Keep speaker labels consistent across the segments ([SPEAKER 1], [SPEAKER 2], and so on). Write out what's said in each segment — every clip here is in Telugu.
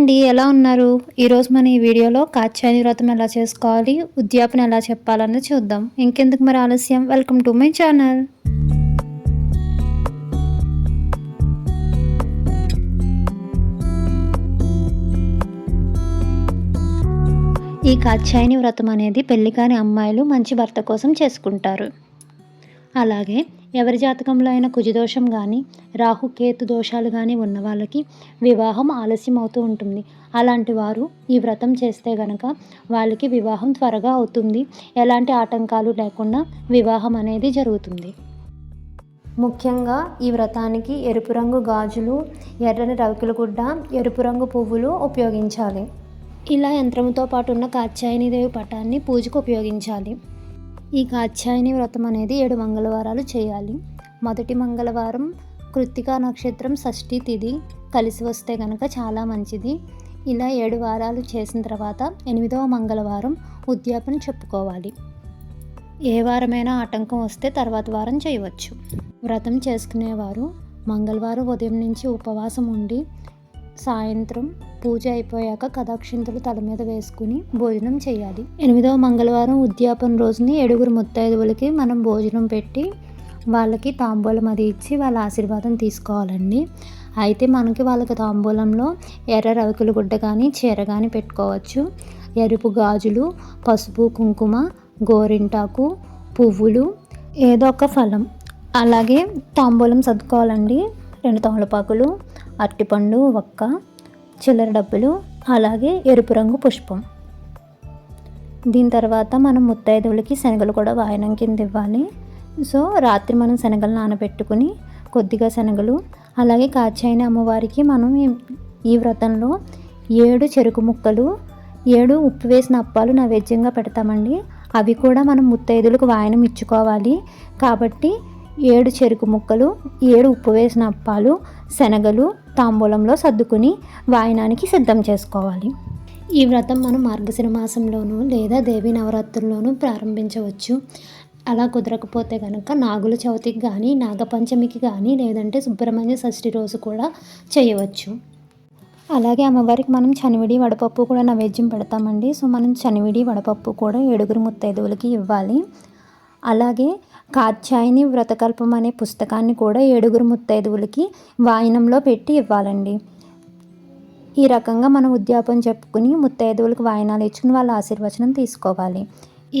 [SPEAKER 1] అండి ఎలా ఉన్నారు? ఈరోజు మన ఈ వీడియోలో కాచాయని వ్రతం ఎలా చేసుకోవాలి ఉద్యాపన ఎలా చెప్పాలని చూద్దాం. ఇంకెందుకు మరి ఆలస్యం? వెల్కమ్ టు మై ఛానల్ ఈ కాచాయని వ్రతం అనేది పెళ్ళి కాని అమ్మాయిలు మంచి భర్త కోసం చేసుకుంటారు. అలాగే ఎవరి జాతకంలో అయినా కుజదోషం కానీ రాహుకేతు దోషాలు కానీ ఉన్న వాళ్ళకి వివాహం ఆలస్యం అవుతూ ఉంటుంది. అలాంటి వారు ఈ వ్రతం చేస్తే గనక వాళ్ళకి వివాహం త్వరగా అవుతుంది. ఎలాంటి ఆటంకాలు లేకుండా వివాహం అనేది జరుగుతుంది. ముఖ్యంగా ఈ వ్రతానికి ఎరుపు రంగు గాజులు ఎర్రని రవికిల గుడ్డ ఎరుపు రంగు పువ్వులు ఉపయోగించాలి. ఇలా యంత్రంతో పాటు ఉన్న కాత్యాయనిదేవి పటాన్ని పూజకు ఉపయోగించాలి. ఈ కాత్యాయని వ్రతం అనేది ఏడు మంగళవారాలు చేయాలి. మొదటి మంగళవారం కృత్తికా నక్షత్రం షష్ఠి తిథి కలిసి వస్తే కనుక చాలా మంచిది. ఇలా ఏడు వారాలు చేసిన తర్వాత ఎనిమిదవ మంగళవారం ఉద్యాపన చెప్పుకోవాలి. ఏ వారమైనా ఆటంకం వస్తే తర్వాత వారం చేయవచ్చు. వ్రతం చేసుకునేవారు మంగళవారం ఉదయం నుంచి ఉపవాసం ఉండి సాయంత్రం పూజ అయిపోయాక కథాక్షింతలు తల మీద వేసుకుని భోజనం చేయాలి. ఎనిమిదవ మంగళవారం ఉద్యాపన రోజుని ఏడుగురు ముత్తైదువులకి మనం భోజనం పెట్టి వాళ్ళకి తాంబూలం అది ఇచ్చి వాళ్ళ ఆశీర్వాదం తీసుకోవాలండి. అయితే మనకి వాళ్ళకి తాంబూలంలో ఎర్ర రవికులు గుడ్డ కానీ చీర కానీ పెట్టుకోవచ్చు. ఎరుపు గాజులు పసుపు కుంకుమ గోరింటాకు పువ్వులు ఏదో ఒక ఫలం. అలాగే తాంబూలం సర్దుకోవాలండి. రెండు తమలపాకులు అరటిపండు ఒక్క చిల్లర డబ్బులు అలాగే ఎరుపు రంగు పుష్పం. దీని తర్వాత మనం ముత్తైదువులకి శనగలు కూడా వాయనం కింద ఇవ్వాలి. సో రాత్రి మనం శనగలు నానబెట్టుకుని కొద్దిగా శనగలు అలాగే కాచాయిన అమ్మవారికి మనం ఈ వ్రతంలో ఏడు చెరుకు ముక్కలు ఏడు ఉప్పు వేసిన అప్పాలు నైవేద్యంగా పెడతామండి. అవి కూడా మనం ముత్తైదులకు వాయనం ఇచ్చుకోవాలి. కాబట్టి ఏడు చెరుకు ముక్కలు ఏడు ఉప్పు వేసిన అప్పాలు శనగలు తాంబూలంలో సర్దుకుని వాయనానికి సిద్ధం చేసుకోవాలి. ఈ వ్రతం మనం మార్గశిర మాసంలోనూ లేదా దేవీ నవరాత్రుల్లోనూ ప్రారంభించవచ్చు. అలా కుదరకపోతే కనుక నాగుల చవితికి కానీ నాగపంచమికి కానీ లేదంటే సుబ్రహ్మణ్య షష్ఠి రోజు కూడా చేయవచ్చు. అలాగే అమ్మవారికి మనం చనివిడి వడపప్పు కూడా నైవేద్యం పెడతామండి. సో మనం చనివిడి వడపప్పు కూడా ఏడుగురు ముత్తైదువులకి ఇవ్వాలి. అలాగే కాత్యాయని వ్రతకల్పం అనే పుస్తకాన్ని కూడా ఏడుగురు ముత్తైదువులకి వాయనంలో పెట్టి ఇవ్వాలండి. ఈ రకంగా మనం ఉద్యాపం చెప్పుకుని ముత్తైదువులకు వాయనాలు ఇచ్చుకుని వాళ్ళ ఆశీర్వచనం తీసుకోవాలి.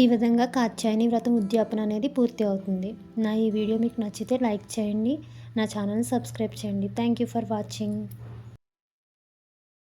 [SPEAKER 1] ఈ విధంగా కాత్యాయని వ్రతం ఉద్యాపన అనేది పూర్తి అవుతుంది. నా ఈ వీడియో మీకు నచ్చితే లైక్ చేయండి. నా ఛానల్ని సబ్స్క్రైబ్ చేయండి. Thank you for watching